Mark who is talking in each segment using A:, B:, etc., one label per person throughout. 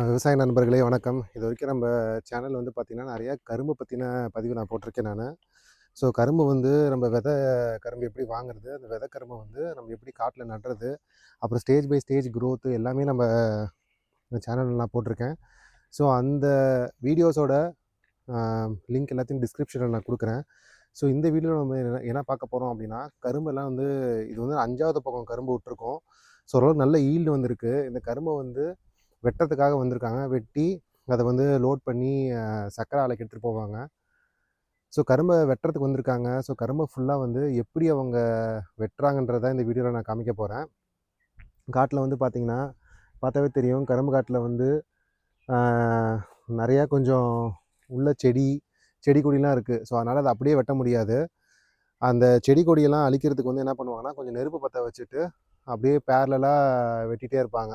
A: விவசாய நண்பர்களே வணக்கம். இது வரைக்கும் நம்ம சேனல் வந்து பார்த்திங்கன்னா நிறையா கரும்பு பற்றின பதிவு நான் போட்டிருக்கேன் நான் ஸோ கரும்பு வந்து நம்ம விதை கரும்பு எப்படி வாங்குறது, அந்த விதை கரும்ப வந்து நம்ம எப்படி காட்டில் நடுறது, அப்புறம் ஸ்டேஜ் பை ஸ்டேஜ் க்ரோத்து எல்லாமே நம்ம இந்த நான் போட்டிருக்கேன். ஸோ அந்த வீடியோஸோட லிங்க் எல்லாத்தையும் டிஸ்கிரிப்ஷனில் நான் கொடுக்குறேன் ஸோ இந்த வீடியோவில் நம்ம என்ன என்ன பார்க்க போகிறோம் அப்படின்னா, கரும்பெல்லாம் வந்து இது வந்து அஞ்சாவது பக்கம் கரும்பு விட்டுருக்கோம். ஸோ ஓரளவுக்கு நல்ல ஈல்டு வந்திருக்கு. இந்த கரும்பை வந்து வெட்டுறதுக்காக வந்திருக்காங்க. வெட்டி அதை வந்து லோட் பண்ணி சக்கரை ஆலைக்கு எடுத்துகிட்டு போவாங்க. ஸோ கரும்பை வெட்டுறதுக்கு வந்திருக்காங்க. ஸோ கரும்பை ஃபுல்லாக வந்து எப்படி அவங்க வெட்டுறாங்கன்றத இந்த வீடியோவில் நான் காமிக்க போகிறேன் காட்டில் வந்து பார்த்தீங்கன்னா, பார்த்தாவே தெரியும். கரும்பு காட்டில் வந்து நிறையா கொஞ்சம் உள்ள செடி, செடி கொடிலாம் இருக்குது ஸோ அதனால் அதை அப்படியே வெட்ட முடியாது. அந்த செடி கொடியெல்லாம் அழிக்கிறதுக்கு வந்து என்ன பண்ணுவாங்கன்னா, கொஞ்சம் நெருப்பு பற்ற வச்சுட்டு, அப்படியே பேரலாக வெட்டிகிட்டே இருப்பாங்க.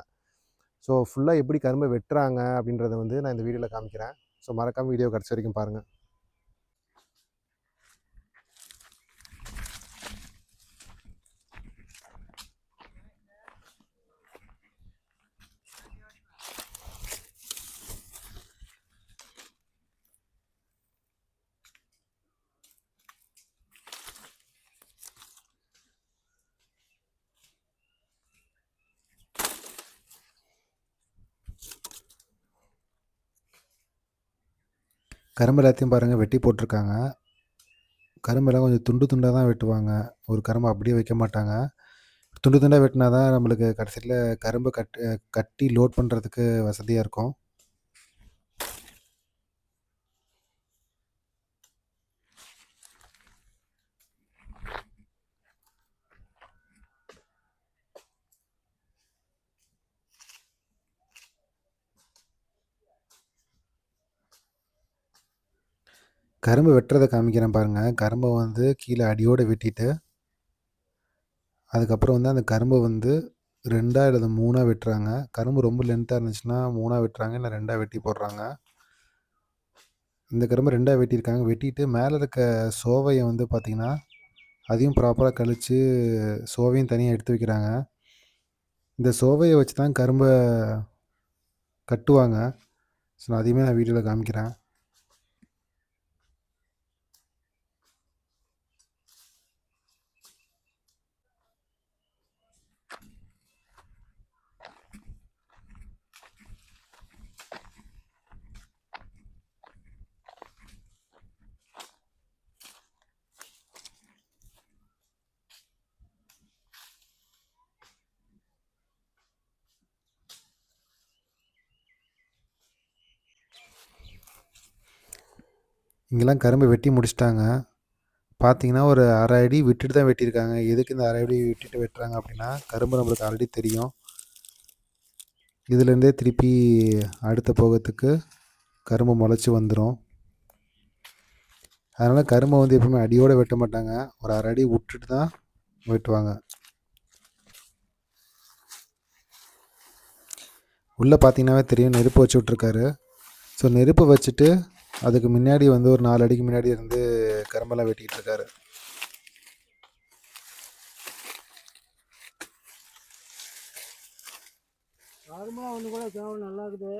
A: ஸோ ஃபுல்லாக எப்படி கரும்ப வெட்டுறாங்க அப்படின்றத வந்து நான் இந்த வீடியோவில் காமிக்கிறேன். ஸோ மறக்காமல் வீடியோ கிடச்ச வரைக்கும் பாருங்கள் கரும்பு எல்லாத்தையும் பாருங்கள் வெட்டி போட்டிருக்காங்க கரும்பெல்லாம் கொஞ்சம் துண்டு துண்டாக தான் வெட்டுவாங்க. ஒரு கரும்பு அப்படியே வைக்க மாட்டாங்க. துண்டு துண்டாக வெட்டினா தான் நம்மளுக்கு கடைசியில் கரும்பு கட் கட்டி லோட் பண்ணுறதுக்கு வசதியாக இருக்கும். கரும்பு வெட்டுறதை காமிக்கிறேன் பாருங்கள் கரும்பை வந்து கீழே அடியோடு வெட்டிட்டு அதுக்கப்புறம் வந்து அந்த கரும்பை வந்து ரெண்டாக இல்லை மூணாக வெட்டுறாங்க. கரும்பு ரொம்ப லென்த்தாக இருந்துச்சுன்னா மூணாக வெட்டுறாங்க. இல்லை ரெண்டாக வெட்டி போடுறாங்க. இந்த கரும்பு ரெண்டாக வெட்டியிருக்காங்க. வெட்டிட்டு மேலே இருக்க சோவையை வந்து பார்த்தீங்கன்னா, அதையும் ப்ராப்பராக கழிச்சு சோவையும் தனியாக எடுத்து வைக்கிறாங்க. இந்த சோவையை வச்சு தான் கரும்பை கட்டுவாங்க. ஸோ அதையுமே நான் வீடியோவில் காமிக்கிறேன். இங்கெல்லாம் கரும்பு வெட்டி முடிச்சிட்டாங்க பார்த்தீங்கன்னா, ஒரு அரை அடி விட்டுட்டு தான் வெட்டியிருக்காங்க. எதுக்கு இந்த அரை அடி விட்டுட்டு வெட்டுறாங்க அப்படின்னா, கரும்பு நம்மளுக்கு ஆல்ரெடி தெரியும். இதுலேருந்தே திருப்பி அடுத்த போகத்துக்கு கரும்பு முளைச்சி வந்துடும் அதனால் கரும்பை வந்து எப்பவுமே அடியோடு வெட்ட மாட்டாங்க. ஒரு அரை அடி விட்டுட்டு தான் வெட்டுவாங்க. உள்ளே பார்த்தீங்கன்னாவே தெரியும் நெருப்பு வச்சு விட்ருக்காரு ஸோ நெருப்பு வச்சுட்டு அதுக்கு முன்னாடி வந்து ஒரு 4 அடிக்கு முன்னாடி இருந்து கரும்பெல்லாம் வெட்டிக்கிட்டு இருக்காரு.
B: கரும்புலாம் ஒன்று கூட நல்லா இருக்குது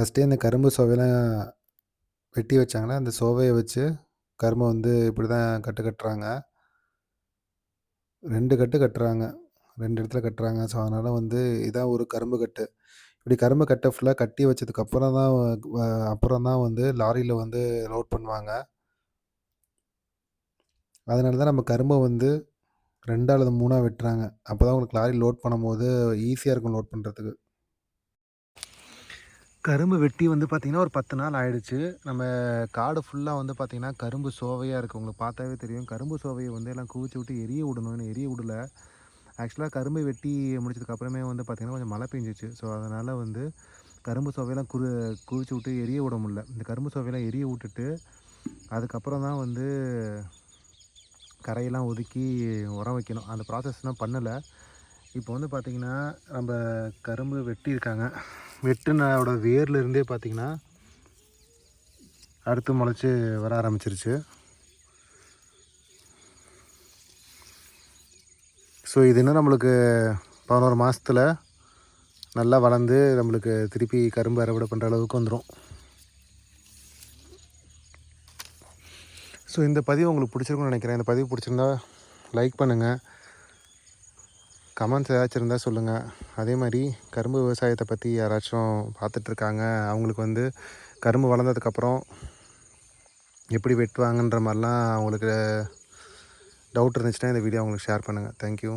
A: ஃபஸ்ட்டே இந்த கரும்பு சோவையெல்லாம் வெட்டி வச்சாங்கன்னா, அந்த சோவையை வச்சு கரும்பை வந்து இப்படி தான் கட்டு கட்டுறாங்க. ரெண்டு கட்டு கட்டுறாங்க. ரெண்டு இடத்துல கட்டுறாங்க. ஸோ அதனால் வந்து இதான் ஒரு கரும்பு கட்டு. இப்படி கரும்பு கட்டை ஃபுல்லாக கட்டி வச்சதுக்கப்புறம் தான் அப்புறம் தான் வந்து லாரியில் வந்து லோட் பண்ணுவாங்க. அதனால தான் நம்ம கரும்பை வந்து ரெண்டாவது மூணாக வெட்டுறாங்க. அப்போ தான் உங்களுக்கு லாரி லோட் பண்ணும்போது ஈஸியாக இருக்கும் லோட் பண்ணுறதுக்கு கரும்பு வெட்டி வந்து பார்த்திங்கன்னா ஒரு 10 நாள் ஆயிடுச்சு. நம்ம காடு ஃபுல்லாக வந்து பார்த்தீங்கன்னா, கரும்பு சோவையாக இருக்குது உங்களுக்கு பார்த்தாவே தெரியும். கரும்பு சோவையை வந்து எல்லாம் குவிச்சு விட்டு எரிய விடணும்னு எரிய விடல. ஆக்சுவலாக கரும்பு வெட்டி முடிச்சதுக்கப்புறமே வந்து பார்த்திங்கன்னா கொஞ்சம் மழை பெஞ்சிச்சு ஸோ, அதனால் வந்து கரும்பு சோவையெல்லாம் குரு குவிச்சு விட்டு எரிய விட முடியல. இந்த கரும்பு சோவையெல்லாம் எரிய விட்டுட்டு, அதுக்கப்புறம் தான் வந்து கரையெல்லாம் ஒதுக்கி உரம் வைக்கணும். அந்த ப்ராசஸ்லாம் பண்ணலை இப்போ வந்து பார்த்தீங்கன்னா, நம்ம கரும்பு வெட்டியிருக்காங்க. வெட்டுனோட வேர்லேருந்தே பார்த்திங்கன்னா பார்த்தீங்கன்னா அடுத்து முளைச்சி வர ஆரம்பிச்சிருச்சு. ஸோ, இது இன்னும் நம்மளுக்கு பதினோரு மாதத்தில் நல்லா வளர்ந்து நம்மளுக்கு திருப்பி கரும்பு அறுவடை பண்ணுற அளவுக்கு வந்துடும் ஸோ, இந்த பதிவு உங்களுக்கு பிடிச்சிருக்குன்னு நினைக்கிறேன். இந்த பதிவு பிடிச்சிருந்தா லைக் பண்ணுங்கள் கமெண்ட்ஸ் ஏதாச்சும் இருந்தால் சொல்லுங்கள் அதே மாதிரி கரும்பு விவசாயத்தை பற்றி யாராச்சும் பார்த்துட்ருக்காங்க. அவங்களுக்கு வந்து கரும்பு வளர்ந்ததுக்கப்புறம் எப்படி வெட்டுவாங்கன்ற மாதிரிலாம் அவங்களுக்கு டவுட் இருந்துச்சுன்னா, இந்த வீடியோ அவங்களுக்கு ஷேர் பண்ணுங்கள் தேங்க் யூ.